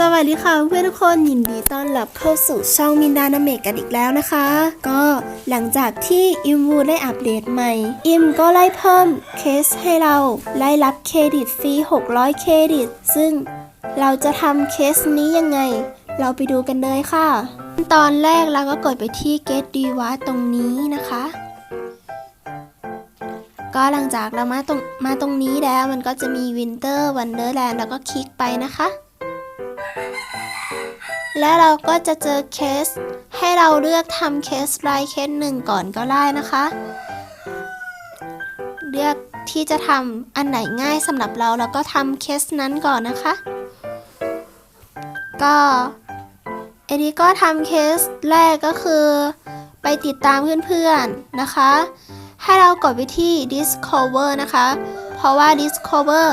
สวัสดีค่ะเพื่อนทุกคนยินดีต้อนรับเข้าสู่ช่องมินดานาเมกกันอีกแล้วนะคะ ก็หลังจากที่อิมวูได้อัปเดตใหม่ อิมก็ไล่เพิ่มเคสให้เราไล่รับเครดิตฟรี 600 เครดิต ซึ่งเราจะทำเคสนี้ยังไง เราไปดูกันเลยค่ะ ตอนแรกเราก็กดไปที่ Get d e w a ตรงนี้นะคะ ก็หลังจากเรามาตรงมาตรงนี้แล้วมันก็จะมี Winter Wonderland แล้วก็คลิกไปนะคะ แล้วเราก็จะเจอเคส ให้เราเลือกทำเคสรายเคสหนึ่งก่อนก็ได้นะคะ เลือกที่จะทำอันไหนง่ายสำหรับเราแล้วก็ทำเคสนั้นก่อนนะคะ ก็เอดีก็ทำเคสแรกก็คือ ไปติดตามเพื่อนๆนะคะ ให้เรากดไปที่ discover นะคะ เพราะว่า discover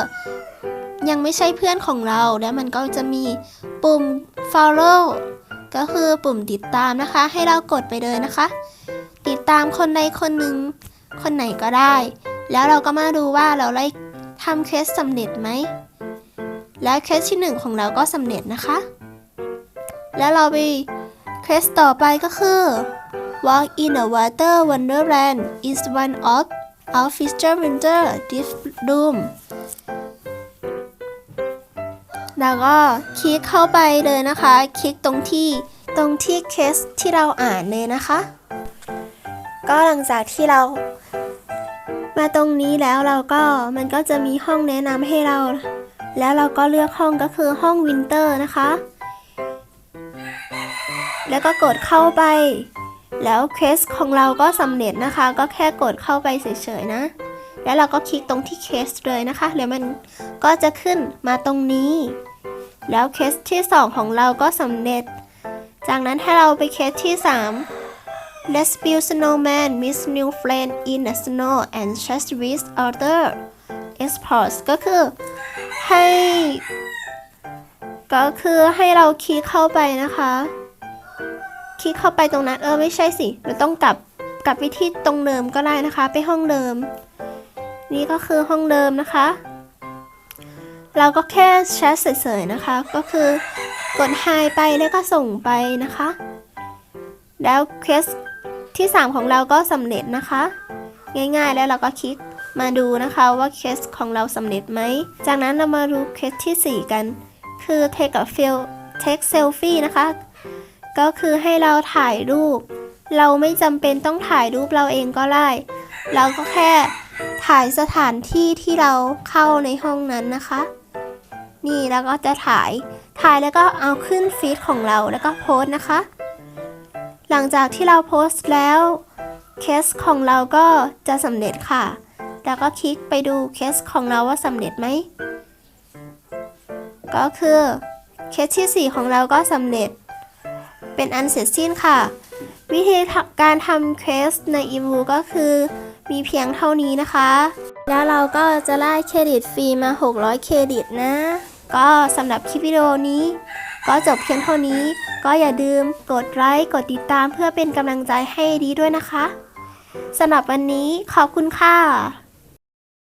ยังไม่ใช่เพื่อนของเราแล้วมันก็จะมีปุ่ม follow ก็คือปุ่มติดตามนะคะ ให้เรากดไปเลยนะคะ ติดตามคนใดคนหนึ่งคนไหนก็ได้ แล้วเราก็มาดูว่าเราได้ทำเคสสำเร็จไหม และเคสที่หนึ่งของเราก็สำเร็จนะคะ แล้วเราไปเคสต่อไปก็คือ Walk in a Water Wonderland is one of our feature winter this room แล้วก็คลิกเข้าไปเลยนะคะ คลิกตรงที่ตรงที่เคสที่เราอ่านเลยนะคะ ก็หลังจากที่เรามาตรงนี้แล้วเราก็มันก็จะมีห้องแนะนำให้เรา แล้วเราก็เลือกห้องก็คือห้องวินเตอร์นะคะ แล้วก็กดเข้าไป แล้วเคสของเราก็สำเร็จนะคะ ก็แค่กดเข้าไปเฉยๆนะ แล้วเราก็คลิกตรงที่เคสเลยนะคะแล้วมันก็จะขึ้นมาตรงนี้ แล้วเคสที่ 2 ของเราก็สำเร็จ จากนั้นให้เราไปเคสที่ 3 Let's build snowman miss new friend in the snow and chat with other experts ก็คือให้ ก็คือให้เราคลิกเข้าไปนะคะ คลิกเข้าไปตรงนั้น เออ ไม่ใช่สิ มันต้องกลับกลับไปที่ตรงเดิมก็ได้นะคะ ไปห้องเดิม นี่ก็คือห้องเดิมนะคะ เราก็แค่แชทเฉยๆนะคะ ก็คือกด hi ไปแล้วก็ส่งไปนะคะ แล้วเคสที่ 3 ของเราก็สำเร็จนะคะ ง่ายๆแล้วเราก็คลิกมาดูนะคะว่าเคสของเราสำเร็จไหม จากนั้นเรามาดูเคสทีสี่ 4 กัน คือ take a feel take selfie นะคะ ก็คือให้เราถ่ายรูป เราไม่จำเป็นต้องถ่ายรูปเราเองก็ได้ เราก็แค่ถ่ายสถานที่ที่เราเข้าในห้องนั้นนะคะ นี่แล้วก็จะถ่าย ถ่ายแล้วก็เอาขึ้นฟีดของเราแล้วก็โพสนะคะ หลังจากที่เราโพสต์แล้วเคสของเราก็จะสำเร็จค่ะ แล้วก็คลิกไปดูเคสของเราว่าสำเร็จไหม ก็คือเคสที่ 4 ของเราก็สำเร็จ เป็นอันเสร็จสิ้นค่ะ วิธีการทำเคสใน e v o ก็คือมีเพียงเท่านี้นะคะ แล้วเราก็จะได้เครดิตฟรีมา 600 เครดิตนะ ก็สำหรับคลิปวิดีโอนี้ ก็จบเพียงเท่านี้ ก็อย่าลืมกดไลค์กดติดตามเพื่อเป็นกำลังใจให้ดีด้วยนะคะสำหรับวันนี้ขอบคุณค่ะ